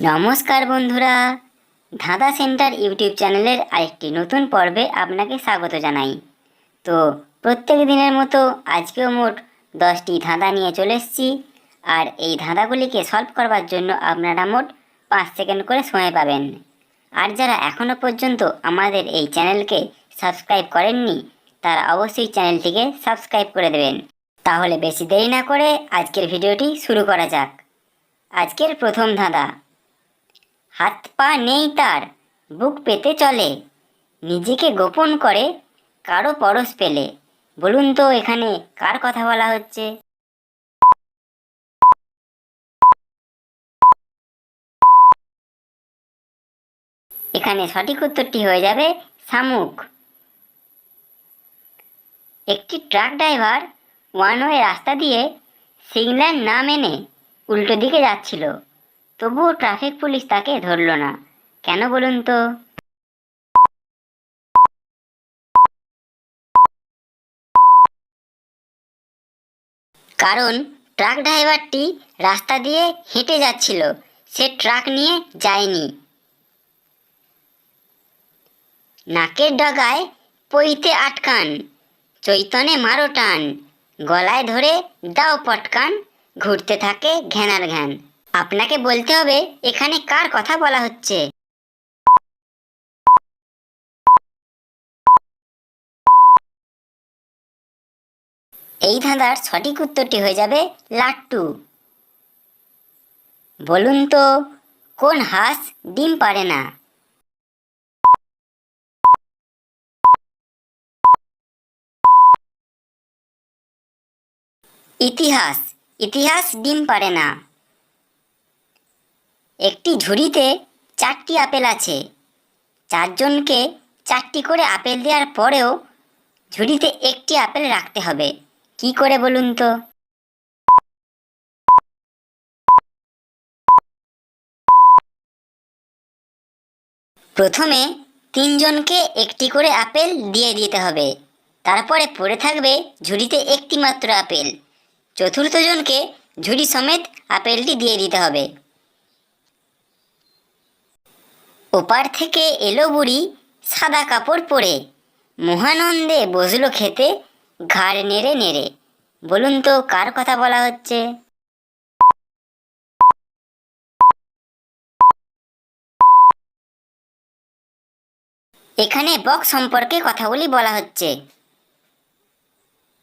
নমস্কার বন্ধুরা। ধাঁধা সেন্টার ইউটিউব চ্যানেলের আরেকটি নতুন পর্বে আপনাকে স্বাগত জানাই। তো প্রত্যেক দিনের মতো আজকেও মোট দশটি ধাঁধা নিয়ে চলে এসেছি। আর এই ধাঁধাগুলিকে সলভ করবার জন্য আপনারা মোট পাঁচ সেকেন্ড করে সময় পাবেন। আর যারা এখনও পর্যন্ত আমাদের এই চ্যানেলকে সাবস্ক্রাইব করেননি, তারা অবশ্যই চ্যানেলটিকে সাবস্ক্রাইব করে দেবেন। তাহলে বেশি দেরি না করে আজকের ভিডিওটি শুরু করা যাক। আজকের প্রথম ধাঁধা। হাত পা নেই তার, বুক পেতে চলে। নিজেকে গোপন করে কারও পরশ পেলে। বলুন তো এখানে কার কথা বলা হচ্ছে? এখানে সঠিক উত্তরটি হয়ে যাবে শামুক। একটি ট্রাক ড্রাইভার ওয়ান ওয়ে রাস্তা দিয়ে সিগন্যাল না মেনে উল্টো দিকে যাচ্ছিল। তবুও ট্রাফিক পুলিশ তাকে ধরল না। কেন বলুন তো? কারণ ট্রাক ড্রাইভারটি রাস্তা দিয়ে হেঁটে যাচ্ছিল, সে ট্রাক নিয়ে যায়নি। নাকের ডগায় পইতে আটকান, চৈতনে মারো টান, গলায় ধরে দাও পটকান, ঘুরতে থাকে ঘ্যানার ঘ্যান। আপনাকে বলতে হবে, এখানে কার কথা বলা হচ্ছে? এই ধাঁধার সঠিক উত্তরটি হয়ে যাবে লাট্টু। বলুন তো, কোন হাঁস ডিম পারে না? ইতিহাস। ইতিহাস ডিম পারে না। একটি ঝুড়িতে চারটি আপেল আছে। চারজনকে চারটি করে আপেল দেওয়ার পরেও ঝুড়িতে একটি আপেল রাখতে হবে। কি করে বলুন তো? প্রথমে তিনজনকে একটি করে আপেল দিয়ে দিতে হবে। তারপরে পড়ে থাকবে ঝুড়িতে একটি মাত্র আপেল। চতুর্থ জনকে ঝুড়ি সমেত আপেলটি দিয়ে দিতে হবে। ওপার থেকে এলো বুড়ি, সাদা কাপড় পরে। মহানন্দে বসল খেতে, ঘাড় নেড়ে নেড়ে। বলুন তো, কার কথা বলা হচ্ছে? এখানে বক সম্পর্কে কথাগুলি বলা হচ্ছে।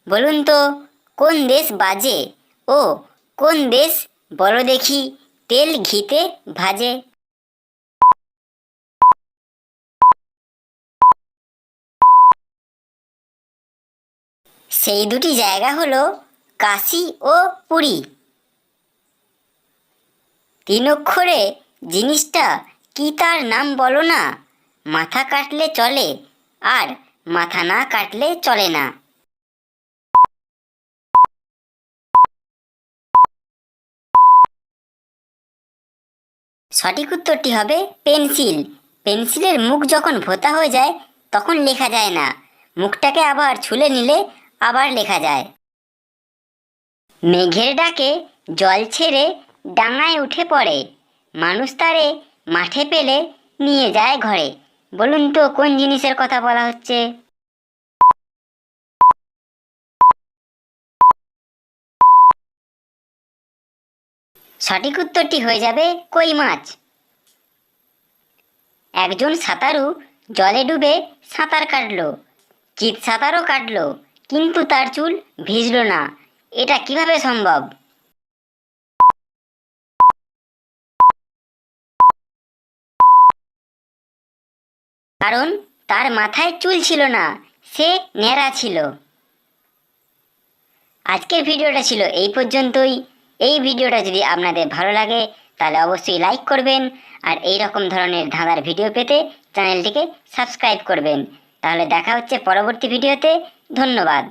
বলুন তো, কোন দেশ বাজে? ও, কোন দেশ বলো দেখি, তেল ঘিতে ভাজে। সেই দুটি জায়গা হলো কাশী ও পুরী। তিন অক্ষরে জিনিসটা কি তার নাম বলো না? মাথা কাটলে চলে আর মাথা না কাটলে চলে না। সঠিক উত্তরটি হবে পেন্সিল। পেন্সিলের মুখ যখন ভোতা হয়ে যায়, তখন লেখা যায় না। মুখটাকে আবার ছুলে নিলে আবার লেখা যায়। মেঘের ডাকে জল ছেড়ে ডাঙায় উঠে পড়ে। মানুষ তারে মাঠে পেলে নিয়ে যায় ঘরে। বলুন তো, কোন জিনিসের কথা বলা হচ্ছে? সঠিক উত্তরটি হয়ে যাবে কই মাছ। একজন সাঁতারু জলে ডুবে সাঁতার কাটলো। চিত সাঁতারও কাটলো। কিন্তু তার চুল ভিজল না। এটা কীভাবে সম্ভব? কারণ তার মাথায় চুল ছিল না, সে ন্যাড়া ছিল। আজকের ভিডিওটা ছিল এই পর্যন্তই। এই ভিডিওটা যদি আপনাদের ভালো লাগে, তাহলে অবশ্যই লাইক করবেন আর এই রকম ধরনের ধাঁধার ভিডিও পেতে চ্যানেলটিকে সাবস্ক্রাইব করবেন। তাহলে দেখা হচ্ছে পরবর্তী ভিডিওতে। ধন্যবাদ।